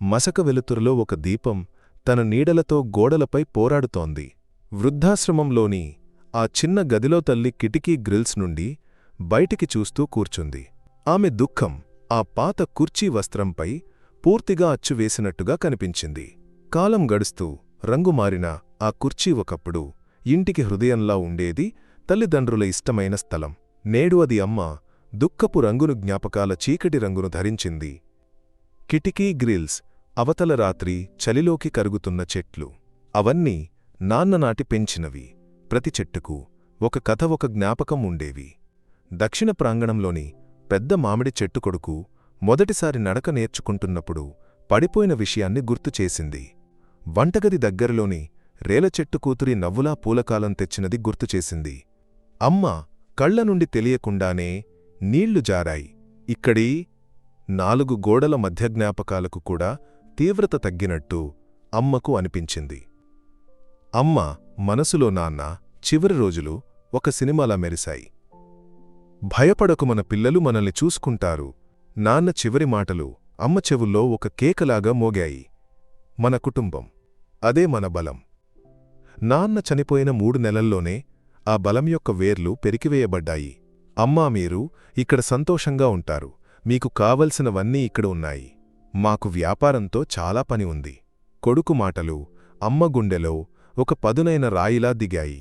మసక వెలుతురులో ఒక దీపం తన నీడలతో గోడలపై పోరాడుతోంది. వృద్ధాశ్రమంలోని ఆ చిన్న గదిలో తల్లి కిటికీ గ్రిల్స్ నుండి బయటికి చూస్తూ కూర్చుంది. ఆమె దుఃఖం ఆ పాత కుర్చీ వస్త్రంపై పూర్తిగా అచ్చువేసినట్టుగా కనిపించింది. కాలం గడుస్తూ రంగు మారిన ఆ కుర్చీ ఒకప్పుడు ఇంటికి హృదయంలా ఉండేది తల్లిదండ్రుల ఇష్టమైన స్థలం. నేడు అది అమ్మ దుఃఖపు రంగును జ్ఞాపకాల చీకటి రంగును ధరించింది. కిటికీ గ్రిల్స్ అవతల రాత్రి చలిలోకి కరుగుతున్న చెట్లు. అవన్నీ నాన్ననాటి పెంచినవి. ప్రతి చెట్టుకు ఒక కథ ఒక జ్ఞాపకం ఉండేవి. దక్షిణ ప్రాంగణంలోని పెద్ద మామిడి చెట్టు కొడుకు మొదటిసారి నడక నేర్చుకుంటున్నప్పుడు పడిపోయిన విషయాన్ని గుర్తుచేసింది వంటగది దగ్గరలోని రేలచెట్టు కూతురి నవ్వులా పూలకాలం తెచ్చినది గుర్తుచేసింది అమ్మ కళ్ళ నుండి తెలియకుండానే నీళ్ళు జారాయి. ఇక్కడి నాలుగు గోడల మధ్య జ్ఞాపకాలకు కూడా తీవ్రత తగ్గినట్టు అమ్మకు అనిపించింది. అమ్మ మనసులో నాన్న చివరి రోజులు ఒక సినిమాలా మెరిశాయి. భయపడకు మన పిల్లలు మనల్ని చూసుకుంటారు. నాన్న చివరి మాటలు అమ్మ చెవుల్లో ఒక కేకలాగా మోగాయి. మన కుటుంబం. అదే మన బలం. నాన్న చనిపోయిన మూడు నెలల్లోనే ఆ బలం యొక్క వేర్లు పెరికివేయబడ్డాయి. అమ్మా మీరు ఇక్కడ సంతోషంగా ఉంటారు. మీకు కావలసినవన్నీ ఇక్కడ ఉన్నాయి. మాకు వ్యాపారంతో చాలా పని ఉంది. కొడుకు మాటలు అమ్మ గుండెలో ఒక పదునైన రాయిలా దిగాయి.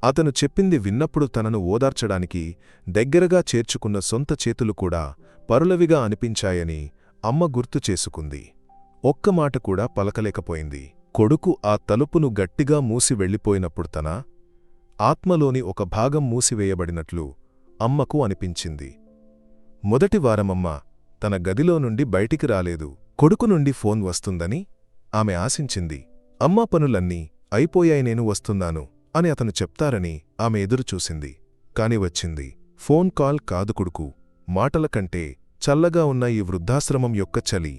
అతను చెప్పింది విన్నప్పుడు తనను ఓదార్చడానికి దగ్గరగా చేర్చుకున్న సొంత చేతులు కూడా పరులవిగా అనిపించాయని అమ్మ గుర్తు చేసుకుంది. ఒక్క మాట కూడా పలకలేకపోయింది. కొడుకు ఆ తలుపును గట్టిగా మూసి వెళ్ళిపోయినప్పుడు తన ఆత్మలోని ఒక భాగం మూసివేయబడినట్లు అమ్మకు అనిపించింది. మొదటి వారమమ్మ తన గదిలో నుండి బయటికి రాలేదు. కొడుకు నుండి ఫోన్ వస్తుందని ఆమె ఆశించింది. అమ్మా పనులన్నీ అయిపోయాయి నేను వస్తున్నాను అని అతను చెప్తారని ఆమె ఎదురుచూసింది. కాని వచ్చింది. ఫోన్ కాల్ కాదు కొడుకు. మాటల కంటే చల్లగా ఉన్న ఈ వృద్ధాశ్రమం యొక్క చలి.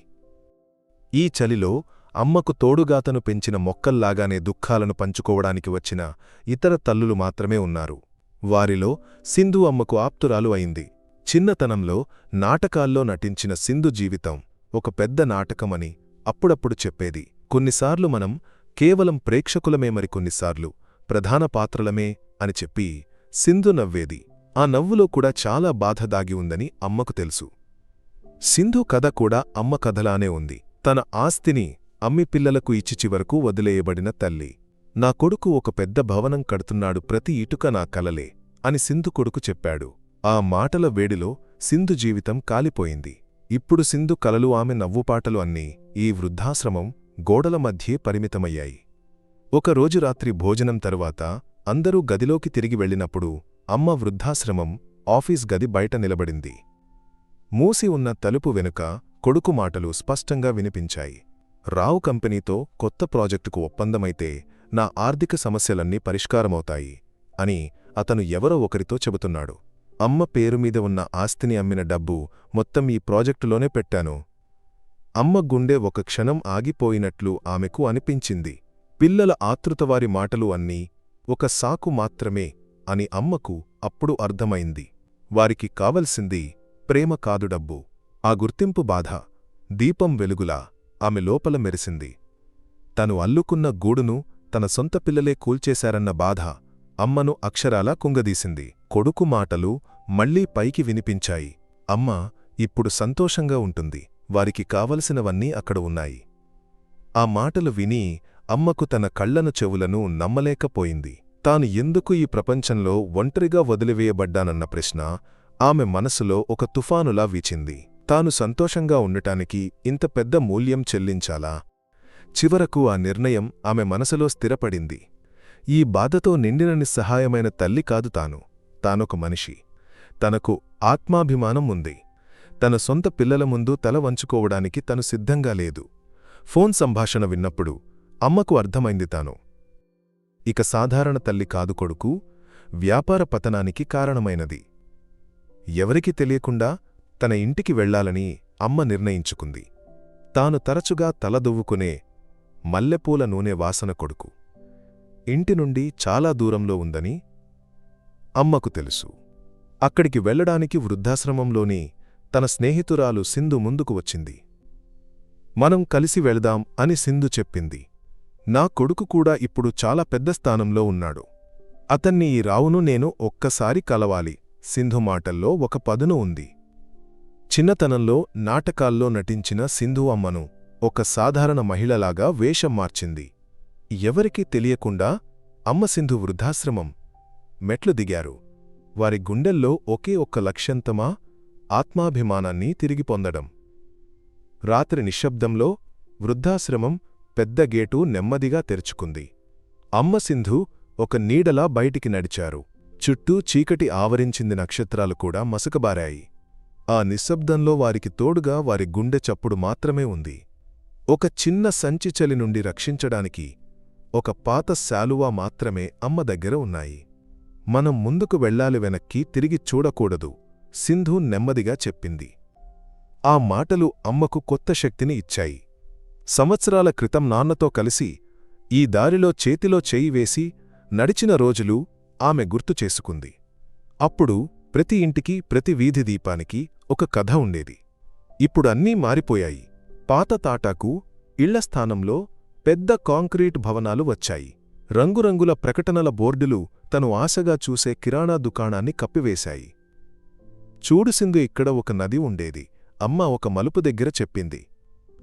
ఈ చలిలో అమ్మకు తోడుగాతను పెంచిన మొక్కల్లాగానే దుఃఖాలను పంచుకోవడానికి వచ్చిన ఇతర తల్లులు మాత్రమే ఉన్నారు. వారిలో సింధు అమ్మకు ఆప్తురాలు అయింది. చిన్నతనంలో నాటకాల్లో నటించిన సింధు జీవితం ఒక పెద్ద నాటకమని అప్పుడప్పుడు చెప్పేది. కొన్నిసార్లు మనం కేవలం ప్రేక్షకులమే మరికొన్నిసార్లు ప్రధాన పాత్రలమే అని చెప్పి సింధు నవ్వేది. ఆ నవ్వులో కూడా చాలా బాధ దాగి ఉందని అమ్మకు తెలుసు. సింధు కథ కూడా అమ్మ కథలానే ఉంది. తన ఆస్తిని అమ్మి పిల్లలకు ఇచ్చి చివరకు వదిలేయబడిన తల్లి. నా కొడుకు ఒక పెద్ద భవనం కడుతున్నాడు ప్రతి ఇటుక నా కలలే అని సింధు కొడుకు చెప్పాడు. ఆ మాటల వేడిలో సింధు జీవితం కాలిపోయింది. ఇప్పుడు సింధు కలలు ఆమె నవ్వుపాటలు అన్నీ ఈ వృద్ధాశ్రమం గోడల మధ్యే పరిమితమయ్యాయి. ఒకరోజు రాత్రి భోజనం తరువాత అందరూ గదిలోకి తిరిగి వెళ్ళినప్పుడు అమ్మ వృద్ధాశ్రమం ఆఫీస్ గది బయట నిలబడింది. మూసి ఉన్న తలుపు వెనుక కొడుకు మాటలు స్పష్టంగా వినిపించాయి. రావు కంపెనీతో కొత్త ప్రాజెక్టుకు ఒప్పందమైతే నా ఆర్థిక సమస్యలన్నీ పరిష్కారమవుతాయి అని అతను ఎవరో ఒకరితో చెబుతున్నాడు. అమ్మ పేరుమీద ఉన్న ఆస్తిని అమ్మిన డబ్బు మొత్తం ఈ ప్రాజెక్టులోనే పెట్టాను. అమ్మ గుండె ఒక క్షణం ఆగిపోయినట్లు ఆమెకు అనిపించింది. పిల్లల ఆతృతవారి మాటలు అన్నీ ఒక సాకు మాత్రమే అని అమ్మకు అప్పుడు అర్థమైంది. వారికి కావలసింది ప్రేమ కాదు డబ్బు. ఆ గుర్తింపు బాధ దీపం వెలుగులా ఆమె లోపల మెరిసింది. తను అల్లుకున్న గూడును తన సొంత పిల్లలే కూల్చేశారన్న బాధ అమ్మను అక్షరాలా కుంగదీసింది. కొడుకు మాటలు మళ్ళీ పైకి వినిపించాయి. అమ్మ ఇప్పుడు సంతోషంగా ఉంటుంది. వారికి కావలసినవన్నీ అక్కడ ఉన్నాయి. ఆ మాటలు విని అమ్మకు తన కళ్ళను చెవులను నమ్మలేకపోయింది. తాను ఎందుకు ఈ ప్రపంచంలో ఒంటరిగా వదిలివేయబడ్డానన్న ప్రశ్న ఆమె మనసులో ఒక తుఫానులా వీచింది. తాను సంతోషంగా ఉండటానికి ఇంత పెద్ద మూల్యం చెల్లించాలా? చివరకు ఆ నిర్ణయం ఆమె మనసులో స్థిరపడింది. ఈ బాధతో నిండిన నిస్సహాయమైన తల్లి కాదు తాను. తానొక మనిషి. తనకు ఆత్మాభిమానం ఉంది. తన సొంత పిల్లల ముందు తల వంచుకోవడానికి తను సిద్ధంగా లేదు. ఫోన్ సంభాషణ విన్నప్పుడు అమ్మకు అర్థమైంది తాను. ఇక సాధారణ తల్లి కాదు కొడుకు వ్యాపార పతనానికి కారణమైనది. ఎవరికి తెలియకుండా తన ఇంటికి వెళ్ళాలని అమ్మ నిర్ణయించుకుంది. తాను తరచుగా తలదువ్వుకునే మల్లెపూల నూనె వాసన కొడుకు. ఇంటి నుండి చాలా దూరంలో ఉందని అమ్మకు తెలుసు. అక్కడికి వెళ్ళడానికి వృద్ధాశ్రమంలోని తన స్నేహితురాలు సింధు ముందుకు వచ్చింది. మనం కలిసి వెళదాం అని సింధు చెప్పింది. నా కొడుకు కూడా ఇప్పుడు చాలా పెద్ద స్థానంలో ఉన్నాడు. అతన్ని ఈ రావును నేను ఒక్కసారి కలవాలి సింధు మాటల్లో ఒక పదును ఉంది. చిన్నతనంలో నాటకాల్లో నటించిన సింధు అమ్మను ఒక సాధారణ మహిళలాగా వేషం మార్చింది. ఎవరికీ తెలియకుండా అమ్మ సింధు వృద్ధాశ్రమం మెట్లు దిగారు. వారి గుండెల్లో ఒకే ఒక్క లక్ష్యంతమా ఆత్మాభిమానాన్ని తిరిగి పొందడం. రాత్రి నిశ్శబ్దంలో వృద్ధాశ్రమం పెద్ద గేటు నెమ్మదిగా తెరుచుకుంది. అమ్మ సింధు ఒక నీడలా బయటికి నడిచారు. చుట్టూ చీకటి ఆవరించింది నక్షత్రాలు కూడా మసకబారాయి. ఆ నిశ్శబ్దంలో వారికి తోడుగా వారి గుండె చప్పుడు మాత్రమే ఉంది. ఒక చిన్న సంచి చలి నుండి రక్షించడానికి ఒక పాత శాలువా మాత్రమే అమ్మ దగ్గర ఉన్నాయి. మనం ముందుకు వెళ్ళాలి వెనక్కి తిరిగి చూడకూడదు సింధు నెమ్మదిగా చెప్పింది. ఆ మాటలు అమ్మకు కొత్త శక్తిని ఇచ్చాయి. సంవత్సరాల క్రితం నాన్నతో కలిసి ఈ దారిలో చేతిలో చేయి వేసి నడిచిన రోజులు ఆమె గుర్తు చేసుకుంది. అప్పుడు ప్రతి ఇంటికి ప్రతి వీధి దీపానికి ఒక కథ ఉండేది. ఇప్పుడు అన్నీ మారిపోయాయి. పాత తాటాకు ఇళ్ళ స్థానంలో పెద్ద కాంక్రీట్ భవనాలు వచ్చాయి. రంగురంగుల ప్రకటనల బోర్డులు తను ఆశగా చూసే కిరాణా దుకాణాన్ని కప్పివేశాయి. చూడుసిందు ఇక్కడ ఒక నది ఉండేది. అమ్మ ఒక మలుపు దగ్గర చెప్పింది.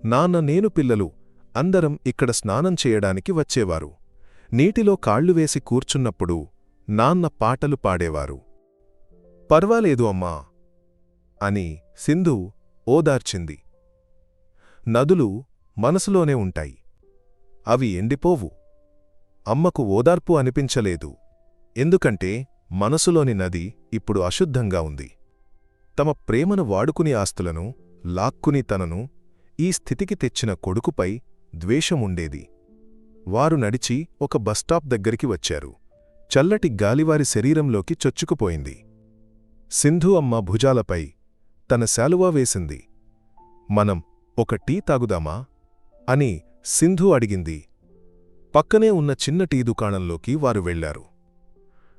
నాన్న నేను పిల్లలు. అందరం ఇక్కడ స్నానం చేయడానికి వచ్చేవారు. నీటిలో కాళ్ళు వేసి కూర్చున్నప్పుడు నాన్న పాటలు పాడేవారు. పర్వాలేదు అమ్మా అని సింధు ఓదార్చింది. నదులు మనసులోనే ఉంటాయి. అవి ఎండిపోవు. అమ్మకు ఓదార్పు అనిపించలేదు. ఎందుకంటే మనసులోని నది ఇప్పుడు అశుద్ధంగా ఉంది. తమ ప్రేమను వాడుకుని ఆస్తులను లాక్కుని తనను ఈ స్థితికి తెచ్చిన కొడుకుపై ద్వేషముండేది. వారు నడిచి ఒక బస్టాప్ దగ్గరికి వచ్చారు. చల్లటి గాలివారి శరీరంలోకి చొచ్చుకుపోయింది. సింధు అమ్మ భుజాలపై తన శాలువా వేసింది. మనం ఒక టీ తాగుదామా? అని సింధు అడిగింది. పక్కనే ఉన్న చిన్న టీ దుకాణంలోకి వారు వెళ్ళారు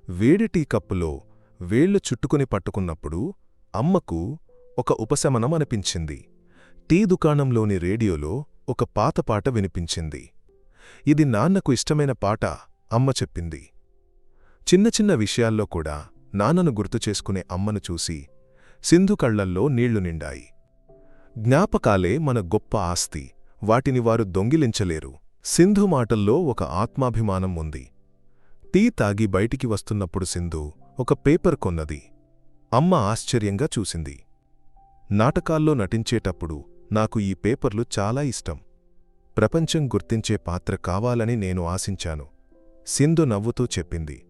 వేడి టీ కప్పులో వేళ్ళు చుట్టుకుని పట్టుకున్నప్పుడు అమ్మకు ఒక ఉపశమనం అనిపించింది. టీ దుకాణంలోని రేడియోలో ఒక పాత పాట వినిపించింది. ఇది నాన్నకు ఇష్టమైన పాట అమ్మ చెప్పింది. చిన్న చిన్న విషయాల్లో కూడా నాన్నను గుర్తు చేసుకునే అమ్మను చూసి సింధు కళ్ళల్లో నీళ్ళు నిండాయి. జ్ఞాపకాలే మన గొప్ప ఆస్తి వాటిని వారు దొంగిలించలేరు. సింధు మాటల్లో ఒక ఆత్మాభిమానం ఉంది. టీ తాగి బయటికి వస్తున్నప్పుడు సింధు ఒక పేపర్ కొన్నది. అమ్మ ఆశ్చర్యంగా చూసింది. నాటకాల్లో నటించేటప్పుడు నాకు ఈ పేపర్లు చాలా ఇష్టం. ప్రపంచం గుర్తించే పాత్ర కావాలని నేను ఆశించాను. సింధు నవ్వుతూ చెప్పింది.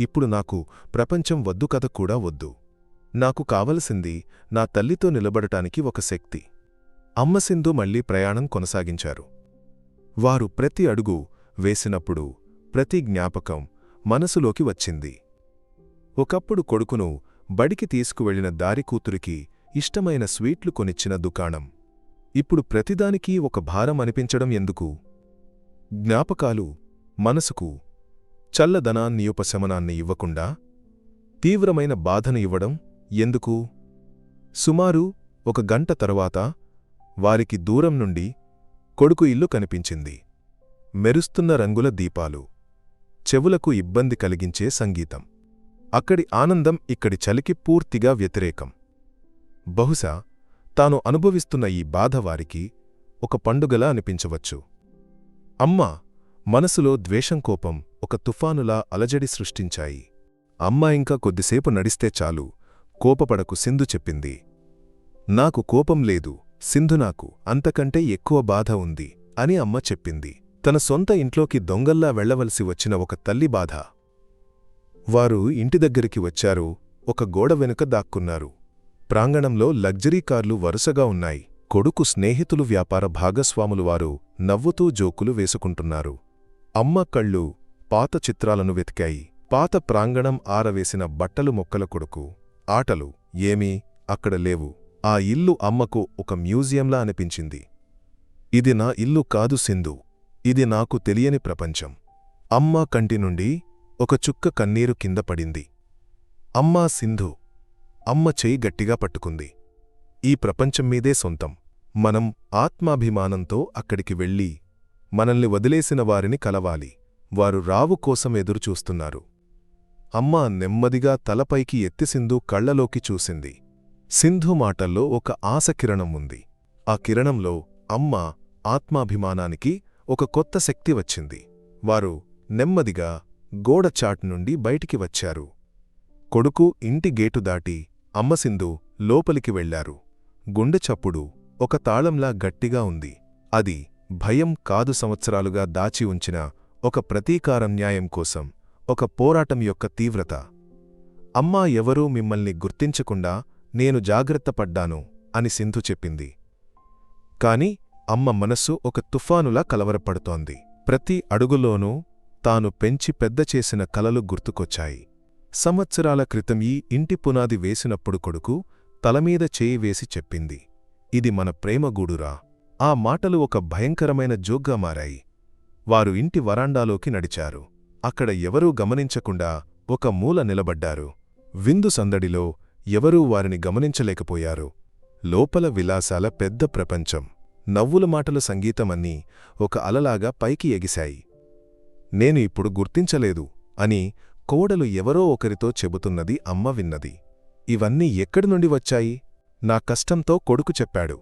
ఇప్పుడు నాకు ప్రపంచం వద్దు కథ కూడా వద్దు. నాకు కావలసింది నా తల్లితో నిలబడటానికి ఒక శక్తి. అమ్మ సింధు మళ్ళీ ప్రయాణం కొనసాగించారు. వారు ప్రతి అడుగు వేసినప్పుడు ప్రతి జ్ఞాపకం మనసులోకి వచ్చింది. ఒకప్పుడు కొడుకును బడికి తీసుకువెళ్ళిన దారి కూతురికి ఇష్టమైన స్వీట్లు కొనిచ్చిన దుకాణం. ఇప్పుడు ప్రతిదానికీ ఒక భారం అనిపించడం ఎందుకు? జ్ఞాపకాలు మనసుకు చల్లదనాన్ని ఉపశమనాన్ని ఇవ్వకుండా తీవ్రమైన బాధను ఇవ్వడం ఎందుకు? సుమారు ఒక గంట తరువాత వారికి దూరం నుండి కొడుకు ఇల్లు కనిపించింది. మెరుస్తున్న రంగుల దీపాలు చెవులకు ఇబ్బంది కలిగించే సంగీతం. అక్కడి ఆనందం ఇక్కడి చలికి పూర్తిగా వ్యతిరేకం. బహుశా తాను అనుభవిస్తున్న ఈ బాధ వారికి ఒక పండుగలా అనిపించవచ్చు. అమ్మ మనసులో ద్వేషం కోపం ఒక తుఫానులా అలజడి సృష్టించాయి. అమ్మ ఇంకా కొద్దిసేపు నడిస్తే చాలు కోపపడకు సింధు చెప్పింది. నాకు కోపం లేదు సింధు నాకు అంతకంటే ఎక్కువ బాధ ఉంది అని అమ్మ చెప్పింది. తన సొంత ఇంట్లోకి దొంగల్లా వెళ్ళవలసి వచ్చిన ఒక తల్లి బాధ. వారు ఇంటి దగ్గరికి వచ్చారు. ఒక గోడ వెనుక దాక్కున్నారు. ప్రాంగణంలో లగ్జరీ కార్లు వరుసగా ఉన్నాయి. కొడుకు స్నేహితులు వ్యాపార భాగస్వాములు వారు నవ్వుతూ జోకులు వేసుకుంటున్నారు. అమ్మ కళ్ళు పాత చిత్రాలను వెతికాయి. పాత ప్రాంగణం ఆరవేసిన బట్టలు మొక్కల కొడుకు. ఆటలు ఏమీ అక్కడ లేవు. ఆ ఇల్లు అమ్మకు ఒక మ్యూజియంలా అనిపించింది. ఇది నా ఇల్లు కాదు సింధు. ఇది నాకు తెలియని ప్రపంచం. అమ్మ కంటి నుండి ఒక చుక్క కన్నీరు కింద పడింది. అమ్మా సింధు. అమ్మ చెయ్యి గట్టిగా పట్టుకుంది. ఈ ప్రపంచం మీదే సొంతం. మనం ఆత్మాభిమానంతో అక్కడికి వెళ్ళి మనల్ని వదిలేసిన వారిని కలవాలి. వారు రావు కోసం ఎదురుచూస్తున్నారు. అమ్మ నెమ్మదిగా తలపైకి ఎత్తి సింధు కళ్ళలోకి చూసింది. సింధు మాటల్లో ఒక ఆశకిరణం ఉంది. ఆ కిరణంలో అమ్మ ఆత్మాభిమానానికి ఒక కొత్త శక్తి వచ్చింది. వారు నెమ్మదిగా గోడచాట్ నుండి బయటికి వచ్చారు. కొడుకు ఇంటి గేటు దాటి అమ్మ సింధు లోపలికి వెళ్ళారు గుండెచప్పుడు ఒక తాళంలా గట్టిగా ఉంది. అది భయం కాదు సంవత్సరాలుగా దాచి ఉంచిన ఒక ప్రతీకారం న్యాయం కోసం ఒక పోరాటం యొక్క తీవ్రత. అమ్మా ఎవరూ మిమ్మల్ని గుర్తించకుండా నేను జాగ్రత్తపడ్డాను అని సింధు చెప్పింది. కాని అమ్మ మనస్సు ఒక తుఫానులా కలవరపడుతోంది. ప్రతి అడుగులోనూ తాను పెంచి పెద్ద చేసిన కలలు గుర్తుకొచ్చాయి. సంవత్సరాల క్రితం ఈ ఇంటి పునాది వేసినప్పుడు కొడుకు తలమీద చేయి వేసి చెప్పింది. ఇది మన ప్రేమగూడురా ఆ మాటలు ఒక భయంకరమైన జోగ్గా మారాయి. వారు ఇంటి వరాండాలోకి నడిచారు. అక్కడ ఎవరూ గమనించకుండా ఒక మూల నిలబడ్డారు. విందు సందడిలో ఎవరూ వారిని గమనించలేకపోయారు. లోపల విలాసాల పెద్ద ప్రపంచం. నవ్వుల మాటల సంగీతమన్నీ ఒక అలలాగా పైకి ఎగిశాయి. నేను ఇప్పుడు గుర్తించలేదు అని కోడలు ఎవరో ఒకరితో చెబుతున్నది అమ్మ విన్నది. ఇవన్నీ ఎక్కడి నుండి వచ్చాయి? నా కష్టంతో కొడుకు చెప్పాడు.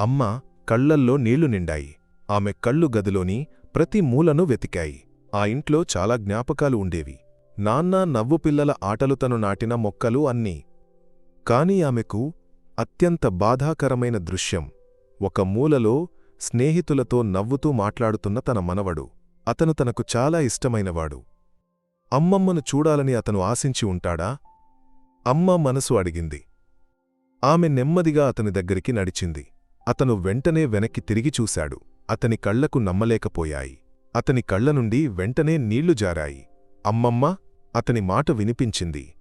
అమ్మ కళ్ళల్లో నీళ్ళు నిండాయి. ఆమె కళ్ళు గదిలోని ప్రతి మూలను వెతికాయి. ఆ ఇంట్లో చాలా జ్ఞాపకాలు ఉండేవి. నాన్న నవ్వు పిల్లల ఆటలు తను నాటిన మొక్కలు అన్నీ కాని ఆమెకు అత్యంత బాధాకరమైన దృశ్యం. ఒక మూలలో స్నేహితులతో నవ్వుతూ మాట్లాడుతున్న తన మనవడు. అతను తనకు చాలా ఇష్టమైనవాడు. అమ్మమ్మను చూడాలని అతను ఆశించి ఉంటాడా? అమ్మ మనసు అడిగింది. ఆమె నెమ్మదిగా అతని దగ్గరికి నడిచింది. అతను వెంటనే వెనక్కి తిరిగి చూశాడు. అతని కళ్ళకు నమ్మలేకపోయాయి. అతని కళ్ళ నుండి వెంటనే నీళ్ళు జారాయి. అమ్మమ్మ అతని మాట వినిపించింది.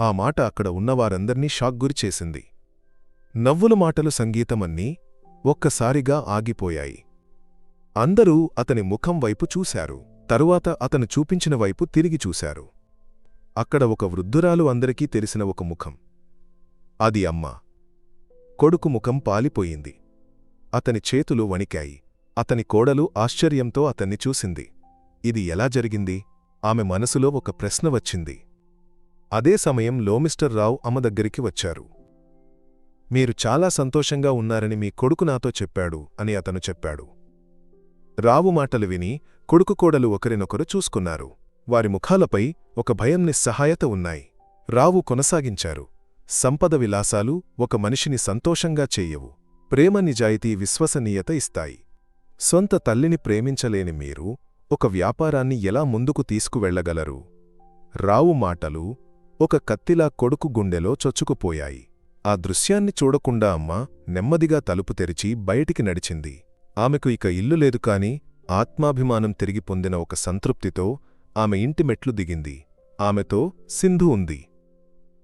ఆ మాట అక్కడ ఉన్నవారందర్నీ షాక్ గురిచేసింది నవ్వుల మాటలు సంగీతమన్నీ ఒక్కసారిగా ఆగిపోయాయి. అందరూ అతని ముఖం వైపు చూశారు. తరువాత అతను చూపించిన వైపు తిరిగి చూశారు. అక్కడ ఒక వృద్ధురాలు అందరికీ తెలిసిన ఒక ముఖం. అది అమ్మ. కొడుకు ముఖం పాలిపోయింది. అతని చేతులు వణికాయి. అతని కోడలు ఆశ్చర్యంతో అతన్ని చూసింది. ఇది ఎలా జరిగింది? ఆమె మనసులో ఒక ప్రశ్న వచ్చింది. అదే సమయం లోమిస్టర్ రావు అమ్మ దగ్గరికి వచ్చారు. మీరు చాలా సంతోషంగా ఉన్నారని మీ కొడుకు నాతో చెప్పాడు అని అతను చెప్పాడు. రావు మాటలు విని కొడుకు కోడలు ఒకరినొకరు చూసుకున్నారు. వారి ముఖాలపై ఒక భయం నిస్సహాయత ఉన్నాయి. రావు కొనసాగించారు. సంపద విలాసాలు ఒక మనిషిని సంతోషంగా చెయ్యవు ప్రేమ నిజాయితీ విశ్వసనీయత ఇస్తాయి. సొంత తల్లిని ప్రేమించలేని మీరు ఒక వ్యాపారాన్ని ఎలా ముందుకు తీసుకువెళ్ళగలరు రావు మాటలు ఒక కత్తిలా కొడుకు గుండెలో చొచ్చుకుపోయాయి. ఆ దృశ్యాన్ని చూడకుండా అమ్మ నెమ్మదిగా తలుపు తెరిచి బయటికి నడిచింది. ఆమెకు ఇక ఇల్లు లేదు కాని ఆత్మాభిమానం తిరిగి పొందిన ఒక సంతృప్తితో ఆమె ఇంటి మెట్లు దిగింది. ఆమెతో సింధు ఉంది.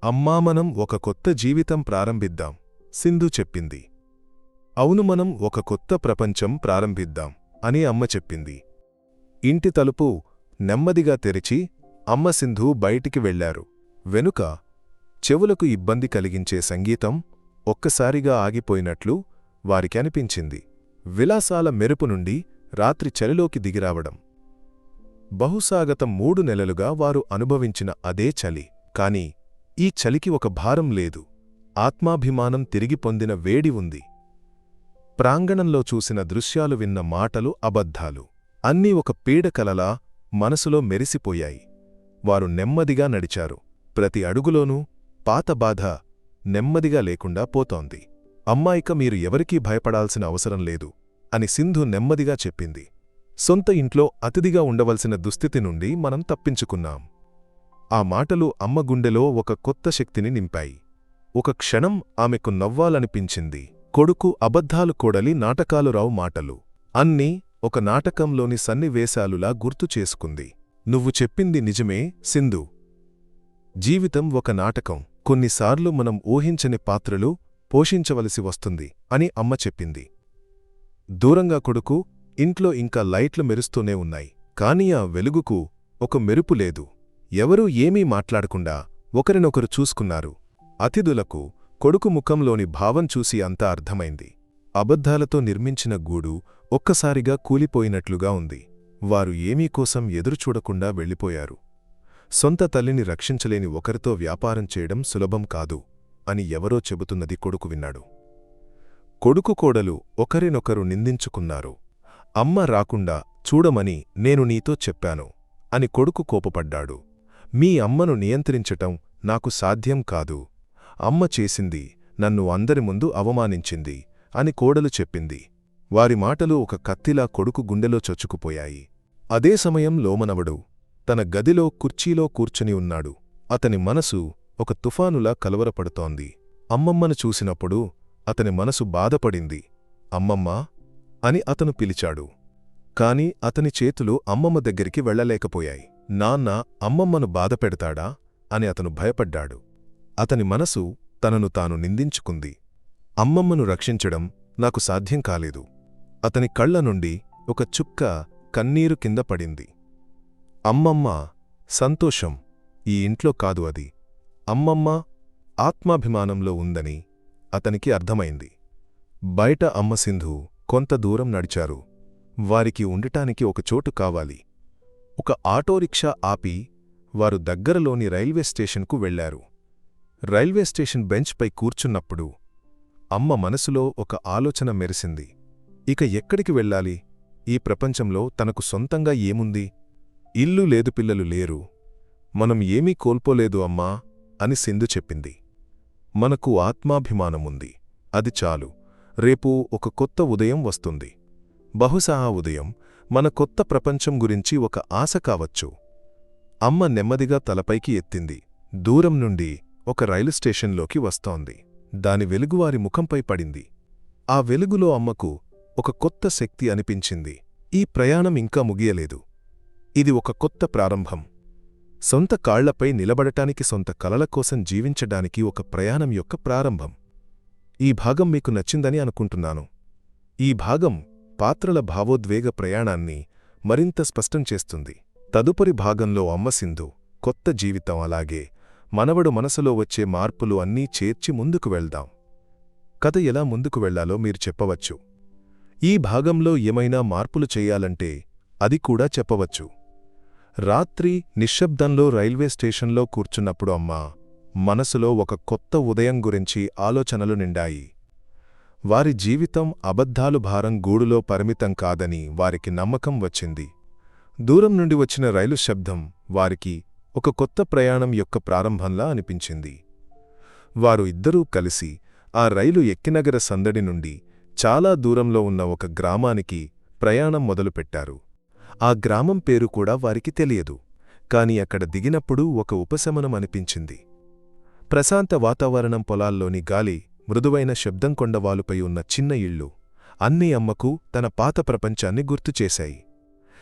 అమ్మా మనం ఒక కొత్త జీవితం ప్రారంభిద్దాం సింధు చెప్పింది. అవును మనం ఒక కొత్త ప్రపంచం ప్రారంభిద్దాం అని అమ్మ చెప్పింది. ఇంటి తలుపు నెమ్మదిగా తెరిచి అమ్మ సింధు బయటికి వెళ్ళారు. వెనుక చెవులకు ఇబ్బంది కలిగించే సంగీతం ఒక్కసారిగా ఆగిపోయినట్లు వారికి అనిపించింది విలాసాల మెరుపు నుండి రాత్రి చలిలోకి దిగిరావడం. బహుసాగతం మూడు నెలలుగా వారు అనుభవించిన అదే చలి. కాని ఈ చలికి ఒక భారం లేదు. ఆత్మాభిమానం తిరిగి పొందిన వేడి ఉంది. ప్రాంగణంలో చూసిన దృశ్యాలు విన్న మాటలు అబద్ధాలు. అన్నీ ఒక పీడకలలా మనసులో మెరిసిపోయాయి. వారు నెమ్మదిగా నడిచారు. ప్రతి అడుగులోనూ పాత బాధ నెమ్మదిగా లేకుండా పోతోంది. అమ్మాయిక మీరు ఎవరికీ భయపడాల్సిన అవసరం లేదు అని సింధు నెమ్మదిగా చెప్పింది. సొంత ఇంట్లో అతిథిగా ఉండవలసిన దుస్థితి నుండి మనం తప్పించుకున్నాం. ఆ మాటలు అమ్మ గుండెలో ఒక కొత్త శక్తిని నింపాయి. ఒక క్షణం ఆమెకు నవ్వాలనిపించింది. కొడుకు అబద్ధాలు కోడలి నాటకాలు రావు మాటలు. అన్నీ ఒక నాటకంలోని సన్నివేశాలులా గుర్తు చేసుకుంది. నువ్వు చెప్పింది నిజమే సింధు. జీవితం ఒక నాటకం. కొన్నిసార్లు మనం ఊహించని పాత్రలు పోషించవలసి వస్తుంది అని అమ్మ చెప్పింది. దూరంగా కొడుకు ఇంట్లో ఇంకా లైట్లు మెరుస్తూనే ఉన్నాయి. కాని ఆ వెలుగుకు ఒక మెరుపు లేదు. ఎవరూ ఏమీ మాట్లాడకుండా ఒకరినొకరు చూసుకున్నారు. అతిథులకు కొడుకు ముఖంలోని భావం చూసి అంతా అర్థమైంది. అబద్ధాలతో నిర్మించిన గూడు ఒక్కసారిగా కూలిపోయినట్లుగా ఉంది. వారు ఏమీ కోసం ఎదురుచూడకుండా వెళ్ళిపోయారు. సొంత తల్లిని రక్షించలేని ఒకరితో వ్యాపారం చేయడం సులభం కాదు అని ఎవరో చెబుతున్నది కొడుకు విన్నాడు. కొడుకు కోడలు ఒకరినొకరు నిందించుకున్నారు. అమ్మ రాకుండా చూడమని నేను నీతో చెప్పాను అని కొడుకు కోపపడ్డాడు. మీ అమ్మను నియంత్రించటం నాకు సాధ్యం కాదు. అమ్మ చేసింది నన్ను అందరి ముందు అవమానించింది అని కోడలు చెప్పింది. వారి మాటలు ఒక కత్తిలా కొడుకు గుండెలో చొచ్చుకుపోయాయి. అదే సమయం లోమనవడు తన గదిలో కుర్చీలో కూర్చుని ఉన్నాడు. అతని మనసు ఒక తుఫానులా కలవరపడుతోంది. అమ్మమ్మను చూసినప్పుడు అతని మనసు బాధపడింది. అమ్మమ్మా అని అతను పిలిచాడు. కాని అతని చేతులు అమ్మమ్మ దగ్గరికి వెళ్ళలేకపోయాయి. నాన్న అమ్మమ్మను బాధపెడతాడా అని అతను భయపడ్డాడు. అతని మనసు తనను తాను నిందించుకుంది. అమ్మమ్మను రక్షించడం నాకు సాధ్యం కాలేదు. అతని కళ్ళ నుండి ఒక చుక్క కన్నీరు కింద పడింది. అమ్మమ్మ సంతోషం ఈ ఇంట్లో కాదు అది. అమ్మమ్మ ఆత్మాభిమానంలో ఉందని అతనికి అర్థమైంది. బయట అమ్మ సింధు కొంత దూరం నడిచారు. వారికి ఉండటానికి ఒక చోటు కావాలి. ఒక ఆటోరిక్షా ఆపి వారు దగ్గరలోని రైల్వే స్టేషన్కు వెళ్ళారు రైల్వే స్టేషన్ బెంచ్పై కూర్చున్నప్పుడు అమ్మ మనసులో ఒక ఆలోచన మెరిసింది. ఇక ఎక్కడికి వెళ్ళాలి? ఈ ప్రపంచంలో తనకు సొంతంగా ఏముంది? ఇల్లు లేదు పిల్లలు లేరు. మనం ఏమీ కోల్పోలేదు అమ్మా అని సింధు చెప్పింది. మనకు ఆత్మాభిమానముంది. అది చాలు. రేపు ఒక కొత్త ఉదయం వస్తుంది. బహుశా ఆ ఉదయం మన కొత్త ప్రపంచం గురించి ఒక ఆశ కావచ్చు. అమ్మ నెమ్మదిగా తలపైకి ఎత్తింది. దూరం నుండి ఒక రైలు స్టేషన్లోకి వస్తోంది. దాని వెలుగువారి ముఖంపై పడింది. ఆ వెలుగులో అమ్మకు ఒక కొత్త శక్తి అనిపించింది. ఈ ప్రయాణం ఇంకా ముగియలేదు. ఇది ఒక కొత్త ప్రారంభం. సొంత కాళ్ళపై నిలబడటానికి సొంత కలల కోసం జీవించడానికి ఒక ప్రయాణం యొక్క ప్రారంభం. ఈ భాగం మీకు నచ్చిందని అనుకుంటున్నాను. ఈ భాగం పాత్రల భావోద్వేగ ప్రయాణాన్ని మరింత స్పష్టం చేస్తుంది. తదుపరి భాగంలో అమ్మసింధు కొత్త జీవితం అలాగే మనవడు మనసులో వచ్చే మార్పులు అన్నీ చేర్చి ముందుకు వెళ్దాం. కథ ఎలా ముందుకు వెళ్ళాలో మీరు చెప్పవచ్చు. ఈ భాగంలో ఏమైనా మార్పులు చెయ్యాలంటే అది కూడా చెప్పవచ్చు. రాత్రి నిశ్శబ్దంలో రైల్వే స్టేషన్లో కూర్చున్నప్పుడు అమ్మా మనసులో ఒక కొత్త ఉదయం గురించి ఆలోచనలు నిండాయి. వారి జీవితం అబద్ధాలు భారం గూడులో పరిమితం కాదని వారికి నమ్మకం వచ్చింది. దూరం నుండి వచ్చిన రైలు శబ్దం వారికి ఒక కొత్త ప్రయాణం యొక్క ప్రారంభంలా అనిపించింది. వారు ఇద్దరూ కలిసి ఆ రైలు ఎక్కినగర సందడి నుండి చాలా దూరంలో ఉన్న ఒక గ్రామానికి ప్రయాణం మొదలుపెట్టారు. ఆ గ్రామం పేరు కూడా వారికి తెలియదు. కాని అక్కడ దిగినప్పుడు ఒక ఉపశమనం అనిపించింది. ప్రశాంత వాతావరణం పొలాల్లోని గాలి మృదువైన శబ్దం కొండవాలుపై ఉన్న చిన్న ఇళ్ళు అన్నీ అమ్మకు తన పాత ప్రపంచాన్ని గుర్తుచేశాయి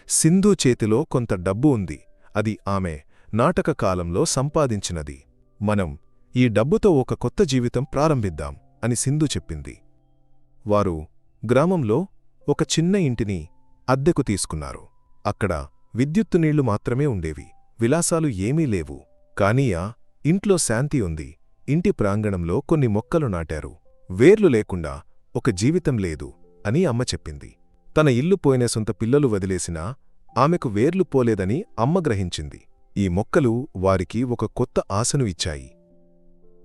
సింధు చేతిలో కొంత డబ్బు ఉంది. అది ఆమె నాటక కాలంలో సంపాదించినది. మనం ఈ డబ్బుతో ఒక కొత్త జీవితం ప్రారంభిద్దాం అని సింధు చెప్పింది. వారు గ్రామంలో ఒక చిన్న ఇంటిని అద్దెకు తీసుకున్నారు. అక్కడ విద్యుత్తు నీళ్ళు మాత్రమే ఉండేవి. విలాసాలు ఏమీ లేవు. కానీయా ఇంట్లో శాంతి ఉంది. ఇంటి ప్రాంగణంలో కొన్ని మొక్కలు నాటారు. వేర్లు లేకుండా ఒక జీవితం లేదు అని అమ్మ చెప్పింది. తన ఇల్లు పోయిన సొంత పిల్లలు వదిలేసినా ఆమెకు వేర్లు పోలేదని అమ్మ గ్రహించింది. ఈ మొక్కలు వారికి ఒక కొత్త ఆశను ఇచ్చాయి.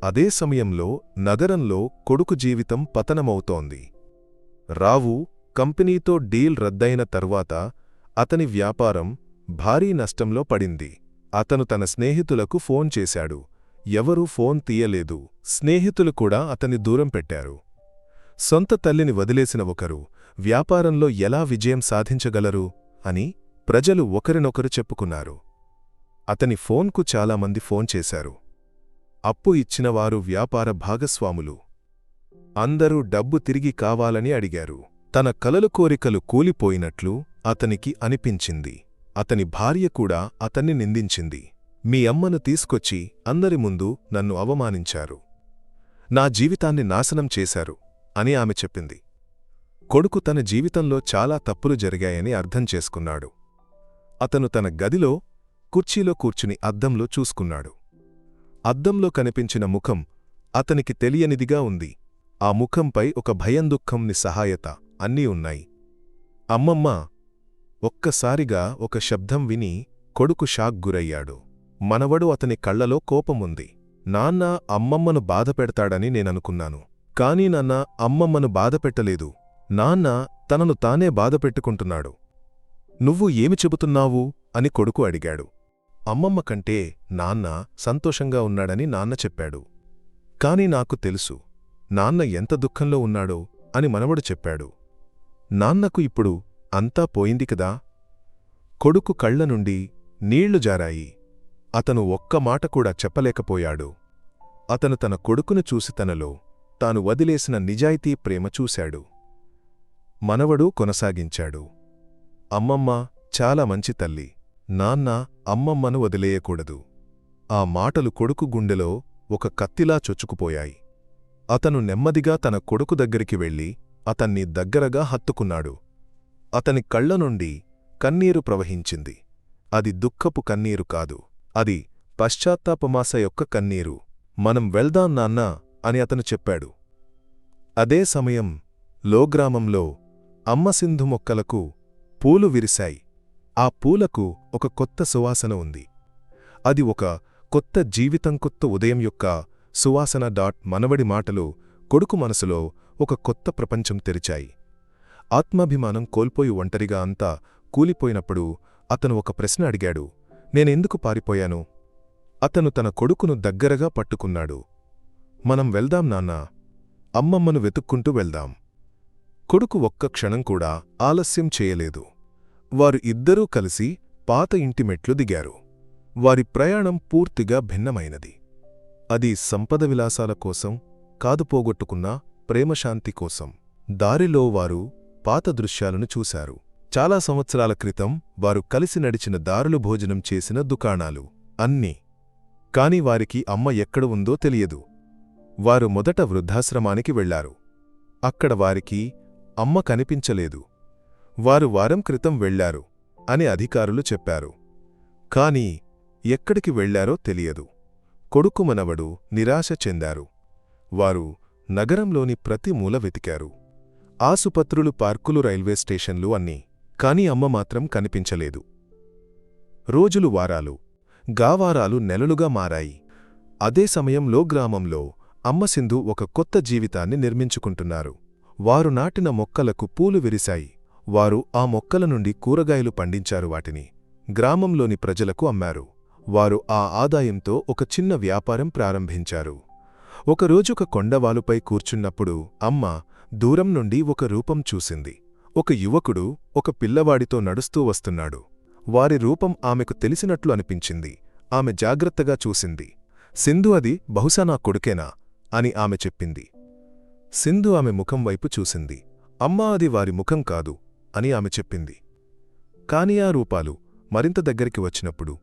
అదే సమయంలో నగరంలో కొడుకు జీవితం పతనమవుతోంది. రావు కంపెనీతో డీల్ రద్దయిన తర్వాత అతని వ్యాపారం భారీ నష్టంలో పడింది. అతను తన స్నేహితులకు ఫోన్ చేశాడు. ఎవరూ ఫోన్ తీయలేదు. స్నేహితులు కూడా అతని దూరం పెట్టారు. సొంత తల్లిని వదిలేసిన ఒకరు వ్యాపారంలో ఎలా విజయం సాధించగలరు? అని ప్రజలు ఒకరినొకరు చెప్పుకున్నారు. అతని ఫోన్కు చాలామంది ఫోన్ చేశారు. అప్పు ఇచ్చినవారు వ్యాపార భాగస్వాములు. అందరూ డబ్బు తిరిగి కావాలని అడిగారు. తన కలలు కోరికలు కూలిపోయినట్లు అతనికి అనిపించింది. అతని భార్య కూడా అతన్ని నిందించింది. మీ అమ్మను తీసుకొచ్చి అందరి ముందు నన్ను అవమానించారు. నా జీవితాన్ని నాశనం చేశారు అని ఆమె చెప్పింది. కొడుకు తన జీవితంలో చాలా తప్పులు జరిగాయని అర్థం చేసుకున్నాడు. అతను తన గదిలో కుర్చీలో కూర్చుని అద్దంలో చూసుకున్నాడు. అద్దంలో కనిపించిన ముఖం అతనికి తెలియనిదిగా ఉంది. ఆ ముఖంపై ఒక భయం దుఃఖం నిస్సహాయత అన్నీ ఉన్నాయి. అమ్మమ్మ ఒక్కసారిగా ఒక శబ్దం విని కొడుకు షాక్ గురయ్యాడు. మనవడు అతని కళ్ళలో కోపముంది. నాన్న అమ్మమ్మను బాధపెడతాడని నేననుకున్నాను. కాని నాన్న అమ్మమ్మను బాధపెట్టలేదు. నాన్న తనను తానే బాధపెట్టుకుంటున్నాడు. నువ్వు ఏమి చెబుతున్నావు? అని కొడుకు అడిగాడు. అమ్మమ్మ కంటే నాన్న సంతోషంగా ఉన్నాడని నాన్న చెప్పాడు. కాని నాకు తెలుసు. నాన్న ఎంత దుఃఖంలో ఉన్నాడో అని మనవడు చెప్పాడు. నాన్నకు ఇప్పుడు అంతా పోయింది కదా? కొడుకు కళ్ళ నుండి నీళ్ళు జారాయి. అతను ఒక్క మాట కూడా చెప్పలేకపోయాడు. అతను తన కొడుకును చూసి తనలో తాను వదిలేసిన నిజాయితీ ప్రేమ చూశాడు. మనవడు కొనసాగించాడు. అమ్మమ్మ చాలా మంచి తల్లి. నాన్న అమ్మమ్మను వదిలేయకూడదు. ఆ మాటలు కొడుకు గుండెలో ఒక కత్తిలా చొచ్చుకుపోయాయి. అతను నెమ్మదిగా తన కొడుకు దగ్గరికి వెళ్ళి అతన్ని దగ్గరగా హత్తుకున్నాడు. అతని కళ్ళ నుండి కన్నీరు ప్రవహించింది. అది దుఃఖపు కన్నీరు కాదు. అది పశ్చాత్తాపమాస యొక్క కన్నీరు. మనం వెళ్దాం నాన్నా అని అతను చెప్పాడు. అదే సమయం లోగ్రామంలో అమ్మ సింధు మొక్కలకు పూలు విరిశాయి. ఆ పూలకు ఒక కొత్త సువాసన ఉంది. అది ఒక కొత్త జీవితం కొత్త ఉదయం యొక్క సువాసన డాట్ మనవడి మాటలు కొడుకు మనసులో ఒక కొత్త ప్రపంచం తెరిచాయి. ఆత్మాభిమానం కోల్పోయి ఒంటరిగా అంతా కూలిపోయినప్పుడు అతను ఒక ప్రశ్న అడిగాడు. నేనెందుకు పారిపోయాను? అతను తన కొడుకును దగ్గరగా పట్టుకున్నాడు. మనం వెళ్దాం నాన్నా. అమ్మమ్మను వెతుక్కుంటూ వెళ్దాం. కొడుకు ఒక్క క్షణం కూడా ఆలస్యం చేయలేదు. వారు ఇద్దరూ కలిసి పాత ఇంటి మెట్లు దిగారు. వారి ప్రయాణం పూర్తిగా భిన్నమైనది. అది సంపద విలాసాల కోసం కాదుపోగొట్టుకున్న ప్రేమశాంతి కోసం. దారిలో వారు పాత దృశ్యాలను చూశారు. చాలా సంవత్సరాల క్రితం వారు కలిసి నడిచిన దారులు భోజనం చేసిన దుకాణాలు అన్నీ. కాని వారికి అమ్మ ఎక్కడ ఉందో తెలియదు. వారు మొదట వృద్ధాశ్రమానికి వెళ్ళారు అక్కడ వారికి అమ్మ కనిపించలేదు. వారు వారం క్రితం వెళ్ళారు అని అధికారులు చెప్పారు. కాని ఎక్కడికి వెళ్ళారో తెలియదు. కొడుకు మనవడు నిరాశ చెందారు. వారు నగరంలోని ప్రతి మూల వెతికారు. ఆసుపత్రులు పార్కులు రైల్వే స్టేషన్లు అన్నీ కాని అమ్మ మాత్రం కనిపించలేదు. రోజులు వారాలు గావారాలు నెలలుగా మారాయి. అదే సమయంలో గ్రామంలో అమ్మ సింధు ఒక కొత్త జీవితాన్ని నిర్మించుకుంటున్నారు. వారు నాటిన మొక్కలకు పూలు విరిశాయి. వారు ఆ మొక్కల నుండి కూరగాయలు పండించారు వాటిని. గ్రామంలోని ప్రజలకు అమ్మారు. వారు ఆ ఆదాయంతో ఒక చిన్న వ్యాపారం ప్రారంభించారు. ఒకరోజొక కొండవాలుపై కూర్చున్నప్పుడు అమ్మ దూరం నుండి ఒక రూపం చూసింది. ఒక యువకుడు ఒక పిల్లవాడితో నడుస్తూ వస్తున్నాడు. వారి రూపం ఆమెకు తెలిసినట్లు అనిపించింది. ఆమె జాగ్రత్తగా చూసింది. సింధు అది బహుశా నా కొడుకేనా? అని ఆమె చెప్పింది. సింధు ఆమె ముఖం వైపు చూసింది. అమ్మా అది వారి ముఖం కాదు అని ఆమె చెప్పింది. కాని ఆ రూపాలు మరింత దగ్గరికి వచ్చినప్పుడు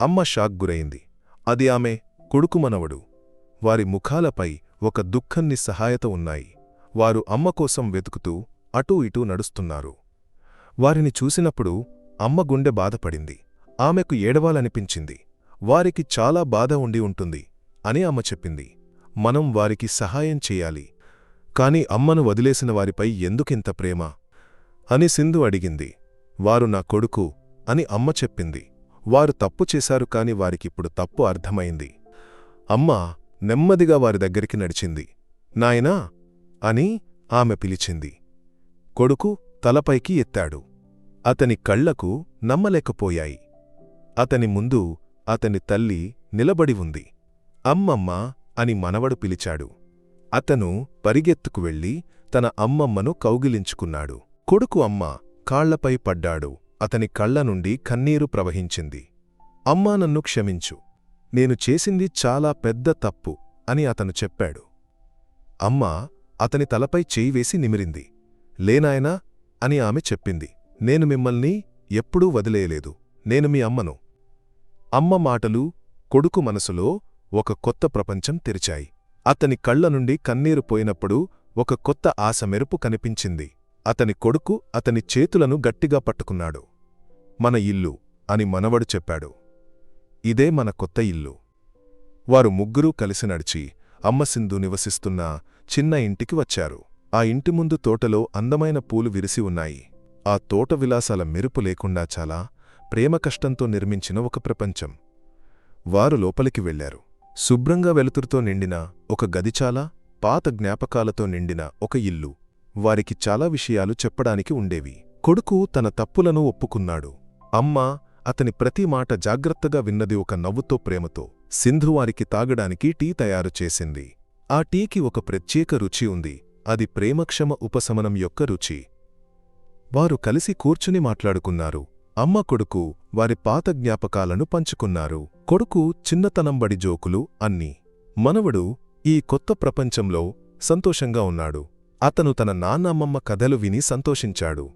అమ్మ షాక్ గురైంది. అది ఆమె కొడుకు మనవడు వారి ముఖాలపై ఒక దుఃఖం సహాయత ఉన్నాయి. వారు అమ్మ కోసం వెతుకుతూ అటూ ఇటూ నడుస్తున్నారు. వారిని చూసినప్పుడు అమ్మ గుండె బాధపడింది. ఆమెకు ఏడవాలనిపించింది. వారికి చాలా బాధ ఉండి ఉంటుంది అని అమ్మ చెప్పింది. మనం వారికి సహాయం చెయ్యాలి కాని అమ్మను వదిలేసిన వారిపై ఎందుకింత ప్రేమ? అని సింధు అడిగింది. వారు నా కొడుకు అని అమ్మ చెప్పింది. వారు తప్పు చేశారు కాని వారికిప్పుడు తప్పు అర్థమైంది. అమ్మ నెమ్మదిగా వారి దగ్గరికి నడిచింది. నాయనా అని ఆమె పిలిచింది. కొడుకు తలపైకి ఎత్తాడు. అతని కళ్ళకు నమ్మలేకపోయాయి. అతని ముందు అతని తల్లి నిలబడి ఉంది. అమ్మమ్మ అని మనవడు పిలిచాడు. అతను పరిగెత్తుకు వెళ్ళి తన అమ్మమ్మను కౌగిలించుకున్నాడు. కొడుకు అమ్మ కాళ్ళపై పడ్డాడు. అతని కళ్ళ నుండి కన్నీరు ప్రవహించింది. అమ్మా నన్ను క్షమించు. నేను చేసింది చాలా పెద్ద తప్పు అని అతను చెప్పాడు. అమ్మ అతని తలపై చేయివేసి నిమిరింది. లేనాయనా అని ఆమె చెప్పింది. నేను మిమ్మల్ని ఎప్పుడూ వదిలేయలేదు. నేను మీ అమ్మను. అమ్మ మాటలు కొడుకు మనసులో ఒక కొత్త ప్రపంచం తెరిచాయి. అతని కళ్ళ నుండి కన్నీరు పోయినప్పుడు ఒక కొత్త ఆశ మెరుపు కనిపించింది. అతని కొడుకు అతని చేతులను గట్టిగా పట్టుకున్నాడు. మన ఇల్లు అని మనవడు చెప్పాడు. ఇదే మన కొత్త ఇల్లు. వారు ముగ్గురూ కలిసి నడిచి అమ్మసింధు నివసిస్తున్న చిన్న ఇంటికి వచ్చారు. ఆ ఇంటి ముందు తోటలో అందమైన పూలు విరిసి ఉన్నాయి. ఆ తోట విలాసాల మెరుపు లేకుండా చాలా ప్రేమ కష్టంతో నిర్మించిన ఒక ప్రపంచం. వారు లోపలికి వెళ్ళారు శుభ్రంగా వెలుతురుతో నిండిన ఒక గది చాలా పాత జ్ఞాపకాలతో నిండిన ఒక ఇల్లు. వారికి చాలా విషయాలు చెప్పడానికి ఉండేవి. కొడుకు తన తప్పులను ఒప్పుకున్నాడు. అమ్మ అతని ప్రతి మాట జాగ్రత్తగా విన్నది ఒక నవ్వుతో ప్రేమతో. సింధువారికి తాగడానికి టీ తయారు చేసింది. ఆ టీకి ఒక ప్రత్యేక రుచి ఉంది. అది ప్రేమక్షమ ఉపశమనం యొక్క రుచి. వారు కలిసి కూర్చుని మాట్లాడుకున్నారు. అమ్మ కొడుకు వారి పాత జ్ఞాపకాలను పంచుకున్నారు. కొడుకు చిన్నతనంబడి జోకులు అన్నీ. మనవడు ఈ కొత్త ప్రపంచంలో సంతోషంగా ఉన్నాడు. అతను తన నాన్నమ్మమ్మ కథలు విని సంతోషించాడు.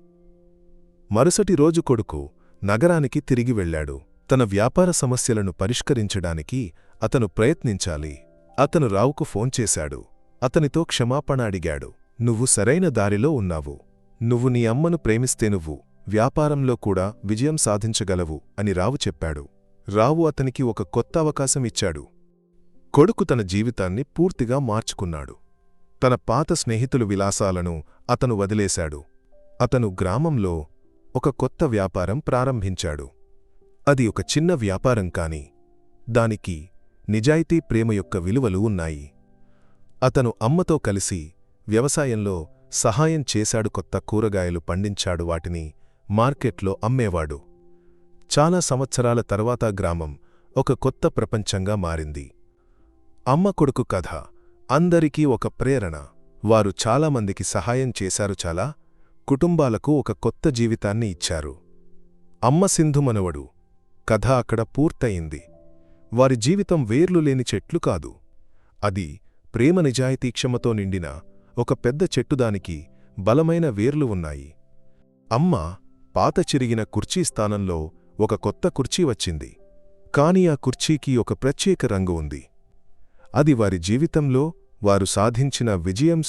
మరుసటి రోజు కొడుకు నగరానికి తిరిగి వెళ్ళాడు. తన వ్యాపార సమస్యలను పరిష్కరించడానికి అతను ప్రయత్నించాలి. అతను రావుకు ఫోన్ చేశాడు. అతనితో క్షమాపణ అడిగాడు. నువ్వు సరైన దారిలో ఉన్నావు. నువ్వు నీ అమ్మను ప్రేమిస్తే నువ్వు వ్యాపారంలో కూడా విజయం సాధించగలవు అని రావు చెప్పాడు. రావు అతనికి ఒక కొత్త అవకాశం ఇచ్చాడు. కొడుకు తన జీవితాన్ని పూర్తిగా మార్చుకున్నాడు. తన పాత స్నేహితులు విలాసాలను అతను వదిలేశాడు. అతను గ్రామంలో ఒక కొత్త వ్యాపారం ప్రారంభించాడు. అది ఒక చిన్న వ్యాపారం కాని దానికి నిజాయితీ ప్రేమ యొక్క విలువలు ఉన్నాయి. అతను అమ్మతో కలిసి వ్యవసాయంలో సహాయం చేశాడు కొత్త కూరగాయలు పండించాడు వాటిని మార్కెట్లో అమ్మేవాడు. చాలా సంవత్సరాల తర్వాత గ్రామం ఒక కొత్త ప్రపంచంగా మారింది. అమ్మ కొడుకు కథ అందరికీ ఒక ప్రేరణ. వారు చాలామందికి సహాయం చేశారు చాలా కుటుంబాలకు ఒక కొత్త జీవితాన్ని ఇచ్చారు. అమ్మ సింధు మనవడు కథ అక్కడ పూర్తయింది. వారి జీవితం వేర్లు లేని చెట్లు కాదు. అది ప్రేమ నిజాయితీ క్షమతో నిండిన ఒక పెద్ద చెట్టుదానికి బలమైన వేర్లు ఉన్నాయి. అమ్మ పాత చిరిగిన కుర్చీ స్థానంలో ఒక కొత్త కుర్చీ వచ్చింది. కాని ఆ కుర్చీకి ఒక ప్రత్యేక రంగు ఉంది. అది వారి జీవితంలో వారు సాధించిన విజయం